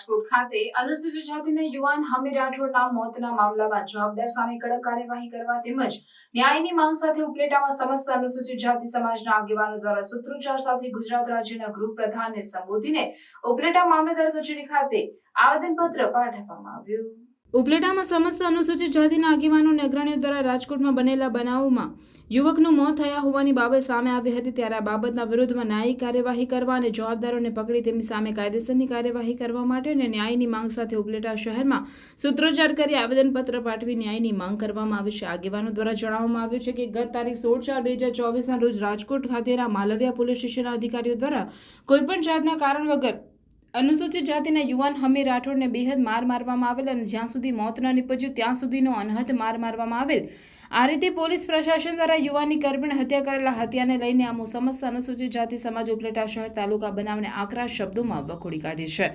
રાજકોટ ખાતે અનુસૂચિત જાતિના યુવાન હમીર રાઠોડના મોતના મામલામાં જવાબદાર સામે કડક કાર્યવાહી કરવા તેમજ ન્યાયની માંગ સાથે ઉપલેટામાં સમસ્ત અનુસૂચિત જાતિ સમાજના આગેવાનો દ્વારા સૂત્રોચ્ચાર સાથે ગુજરાત રાજ્યના ગૃહ પ્રધાનને સંબોધીને ઉપલેટા મામલતદાર કચેરી ખાતે આવેદનપત્ર પાઠવવામાં આવ્યું. ઉપલેટામાં સમસ્ત અનુસૂચિત જાતિના આગેવાનોને અગ્રણીઓ દ્વારા રાજકોટમાં બનેલા બનાવોમાં યુવકનું મોત થયા હોવાની બાબત સામે આવી હતી ત્યારે આ બાબતના વિરોધમાં ન્યાયિક કાર્યવાહી કરવા અને જવાબદારોને પકડી તેમની સામે કાયદેસરની કાર્યવાહી કરવા માટે અને ન્યાયની માંગ સાથે ઉપલેટા શહેરમાં સૂત્રોચ્ચાર કરી આવેદનપત્ર પાઠવી ન્યાયની માંગ કરવામાં આવી છે. આગેવાનો દ્વારા જણાવવામાં આવ્યું છે કે ગત તારીખ સોળ ચાર બે હજાર ચોવીસના રોજ રાજકોટ ખાતેના માલવિયા પોલીસ સ્ટેશનના અધિકારીઓ દ્વારા કોઈપણ જાતના કારણ વગર અનુસૂચિત જાતિના યુવાન હમીર રાઠોડને બેહદ માર મારવામાં આવેલ અને જ્યાં સુધી મોત ન નીપજ્યું, ત્યાં સુધીનો અનહદ માર મારવામાં આવેલ. આ રીતે પોલીસ પ્રશાસન દ્વારા યુવાનની કરબીણ હત્યા કરેલા હત્યાને લઈને આ સમસ્ત અનુસૂચિત જાતિ સમાજ ઉપલેટા શહેર તાલુકા બનાવને આકરા શબ્દોમાં વખોડી કાઢી છે.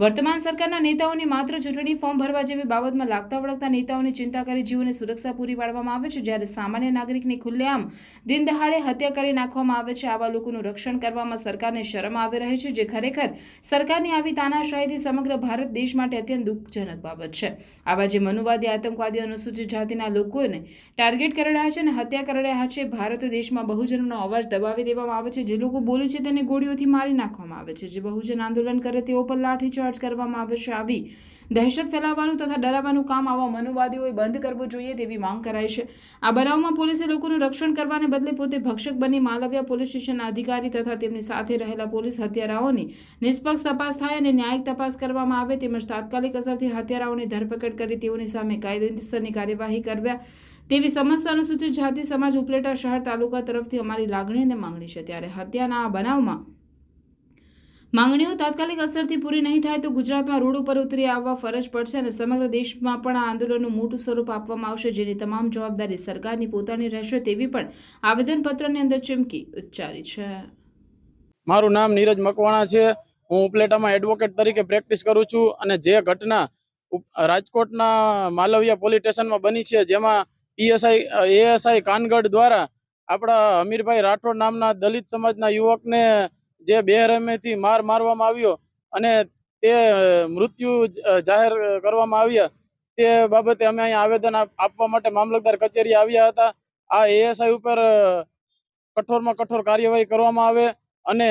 વર્તમાન સરકારના નેતાઓને માત્ર ચૂંટણી ફોર્મ ભરવા જેવી બાબતમાં લાગતા વળગતા નેતાઓની ચિંતા કરી જીવોને સુરક્ષા પૂરી પાડવામાં આવે છે, જ્યારે સામાન્ય નાગરિકની ખુલ્લેઆમ દિન દહાડે હત્યા કરી નાખવામાં આવે છે. આવા લોકોનું રક્ષણ કરવામાં સરકારને શરમ આવી રહી છે, જે ખરેખર સરકારની આવી તાનાશાહીથી સમગ્ર ભારત દેશ માટે અત્યંત દુઃખજનક બાબત છે. આવા જે મનુવાદી આતંકવાદી અનુસૂચિત જાતિના લોકોને ટાર્ગેટ કરી રહ્યા છે અને હત્યા કરી રહ્યા છે, ભારત દેશમાં બહુજનનો અવાજ દબાવી દેવામાં આવે છે. જે લોકો બોલે છે તેને ગોળીઓથી મારી નાખવામાં આવે છે. જે બહુજન આંદોલન કરે તેઓ પર લાઠીચાર્જ કરવામાં આવશે આવી દહેશત ફેલાવવાનું તથા ડરાવવાનું કામ આવા મનુવાદીઓએ બંધ કરવું જોઈએ તેવી માંગ કરાઈ છે. આ બનાવમાં પોલીસે લોકોનું રક્ષણ કરવાને બદલે પોતે ભક્ષક બની માલવ્યા પોલીસ સ્ટેશનના અધિકારી તથા તેમની સાથે રહેલા પોલીસ હત્યારાઓની નિષ્પક્ષ તપાસ થાય અને ન્યાયિક તપાસ કરવામાં આવે તેમજ તાત્કાલિક અસરથી હત્યારાઓની ધરપકડ કરી તેઓની સામે કાયદેસરની કાર્યવાહી કરવા તેવી સમસ્ત અનુસૂચિત જાતિ સમાજ ઉપલેટા શહેર તાલુકા તરફથી અમારી લાગણી અને માંગણી છે. ત્યારે હત્યાના આ બનાવમાં માંગણીઓ તાત્કાલિક અસરથી પૂરી નહીં થાય તો ગુજરાતમાં રોડ ઉપર ઉતરી આવવા ફરજ પડશે અને સમગ્ર દેશમાં પણ આ આંદોલનનું મોટું સ્વરૂપ આપવામાં આવશે, જેની તમામ જવાબદારી સરકારની પોતાની રહેશે તેવી પણ આવેદનપત્રની અંદર ચીમકી ઉચ્ચારી છે. મારું નામ નીરજ મકવાણા છે. હું ઉપલેટામાં એડવોકેટ તરીકે પ્રેક્ટિસ કરું છું અને જે ઘટના રાજકોટના માલવિયા પોલીસ સ્ટેશનમાં બની છે, જેમાં પીએસઆઈ એએસઆઈ કાનગઢ દ્વારા આપણા અમીરભાઈ રાઠોડ નામના દલિત સમાજના યુવકને જે બેરહેમીથી માર મારવામાં આવ્યો અને તે મૃત્યુ જાહેર કરવામાં આવ્યા, તે બાબતે અમે અહીંયા આવેદન આપવા માટે મામલતદાર કચેરી આવ્યા હતા. આ એએસઆઈ ઉપર કઠોરમાં કઠોર કાર્યવાહી કરવામાં આવે અને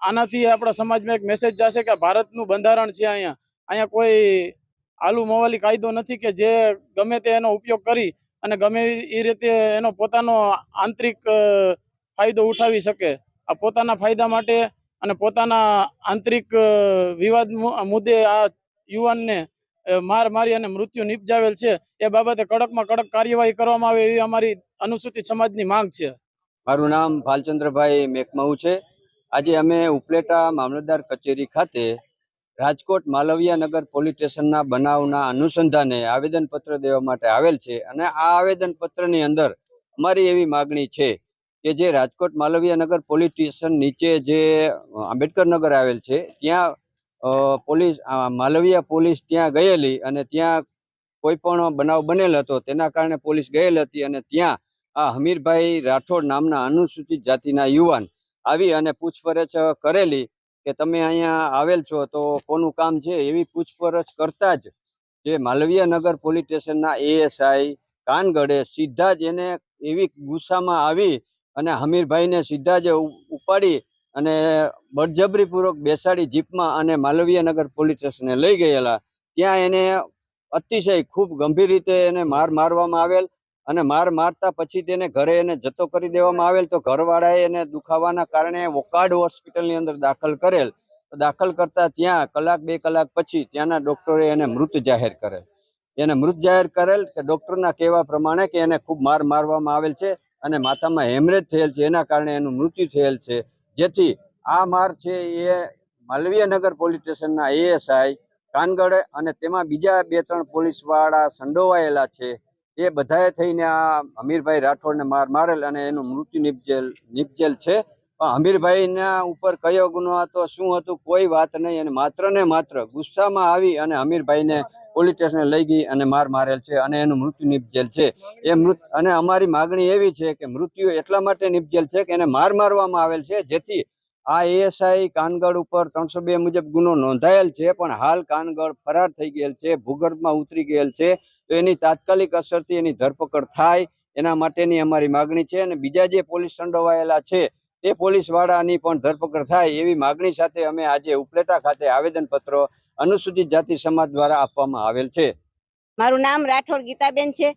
આનાથી આપણા સમાજમાં એક મેસેજ જશે કે ભારતનું બંધારણ છે અહીંયા. અહીંયા કોઈ આલુ મવાલી કાયદો નથી કે જે ગમે તે એનો ઉપયોગ કરી અને ગમે એ રીતે એનો પોતાનો આંતરિક ફાયદો ઉઠાવી શકે. આ પોતાના ફાયદા માટે અને પોતાના આંતરિક વિવાદ મુદ્દે આ યુવાનને માર મારી અને મૃત્યુ નિપજાવેલ છે, એ બાબતે કડકમાં કડક કાર્યવાહી કરવામાં આવે એવી અમારી અનુસૂચિત સમાજની માંગ છે. મારું નામ ભાલચંદ્રભાઈ મેકમાઉ છે. આજે અમે ઉપલેટા મામલતદાર કચેરી ખાતે રાજકોટ માલવિયા નગર પોલીસ સ્ટેશનના બનાવના અનુસંધાને આવેદનપત્ર દેવા માટે આવેલ છે અને આ આવેદનપત્રની અંદર અમારી એવી માગણી છે કે જે રાજકોટ માલવીય નગર પોલીસ સ્ટેશન નીચે જે આંબેડકર નગર આવેલ છે, ત્યાં પોલીસ માલવીયા પોલીસ ત્યાં ગયેલી અને ત્યાં કોઈ પણ બનાવ બનેલ હતો, તેના કારણે પોલીસ ગયેલ હતી અને ત્યાં આ હમીરભાઈ રાઠોડ નામના અનુસૂચિત જાતિના યુવાન આવી અને પૂછપરછ કરેલી કે તમે અહીંયા આવેલ છો તો કોનું કામ છે, એવી પૂછપરછ કરતા જ જે માલવીય નગર પોલીસ સ્ટેશનના એએસઆઈ કાનગડે સીધા જ એને એવી ગુસ્સામાં આવી અને હમીરભાઈને સીધા જ ઉપાડી અને બળજબરીપૂર્વક બેસાડી જીપમાં અને માલવીયનગર પોલીસ સ્ટેશને લઈ ગયેલા. ત્યાં એને અતિશય ખૂબ ગંભીર રીતે એને માર મારવામાં આવેલ અને માર મારતા પછી તેને ઘરે એને જતો કરી દેવામાં આવેલ તો ઘરવાળાએ એને દુખાવાના કારણે વોકાડ હોસ્પિટલની અંદર દાખલ કરેલ. દાખલ કરતા ત્યાં કલાક બે કલાક પછી ત્યાંના ડોક્ટરે એને મૃત જાહેર કરેલ. એને મૃત જાહેર કરેલ કે ડોક્ટરના કહેવા પ્રમાણે કે એને ખૂબ માર મારવામાં આવેલ છે. અને માથામાં હેમરેજ થયેલ છે, એના કારણે એનું મૃત્યુ થયેલ છે. જેથી આ માર છે એ માલવીયનગર પોલીસ સ્ટેશનના એએસઆઈ કાનગડે અને તેમાં બીજા બે ત્રણ પોલીસવાળા સંડોવાયેલા છે. એ બધાએ થઈને આ અમીરભાઈ રાઠોડને માર મારેલ અને એનું મૃત્યુ નિપજેલ નિપજેલ છે. હમીરભાઈના ઉપર કયો ગુનો હતો, શું હતું, કોઈ વાત નહીં. અને માત્ર ને માત્ર ગુસ્સામાં આવી અને હમીરભાઈને પોલીસ સ્ટેશને લઈ ગઈ અને માર મારેલ છે અને એનું મૃત્યુ નિપજેલ છે. એ મૃત, અને અમારી માગણી એવી છે કે મૃત્યુ એટલા માટે નિપજેલ છે કે એને માર મારવામાં આવેલ છે, જેથી આ એએસઆઈ કાનગડ ઉપર ત્રણસો બે મુજબ ગુનો નોંધાયેલ છે, પણ હાલ કાનગડ ફરાર થઈ ગયેલ છે, ભૂગર્ભમાં ઉતરી ગયેલ છે. તો એની તાત્કાલિક અસરથી એની ધરપકડ થાય, એના માટેની અમારી માગણી છે. અને બીજા જે પોલીસ સંડોવાયેલા છે તે પોલીસ વાળાની પણ ધરપકડ થાય એવી માગણી સાથે અમે આજે ઉપલેટા ખાતે આવેદનપત્રો અનુસૂચિત જાતિ સમાજ દ્વારા આપવામાં આવેલ છે. મારું નામ રાઠોડ ગીતાબેન છે.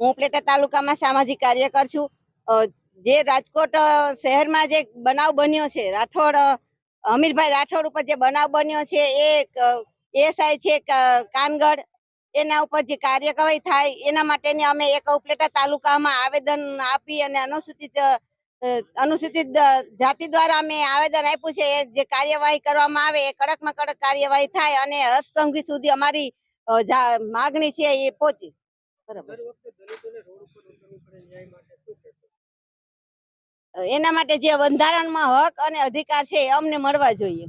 હું ઉપલેટા તાલુકામાં સામાજિક કાર્યકર છું. જે રાજકોટ શહેરમાં જે બનાવ બન્યો છે, રાઠોડ અમીરભાઈ રાઠોડ ઉપર જે બનાવ બન્યો છે, એ એસઆઈ છે કાનગઢ, એના ઉપર જે કાર્યવાહી થાય, એના માટેની અમે એક ઉપલેટા તાલુકામાં આવેદન આપી અને અનુસૂચિત અનુસૂચિત જાતિ દ્વારા અમે આવેદન આપ્યું છે. જે કાર્યવાહી કરવામાં આવે એ કડકમાં કડક કાર્યવાહી થાય અને હર્ષ સંઘવી સુધી અમારી માગણી છે એ પહોંચી. બરાબર. એના માટે જે બંધારણમાં હક અને અધિકાર છે એ અમને મળવા જોઈએ.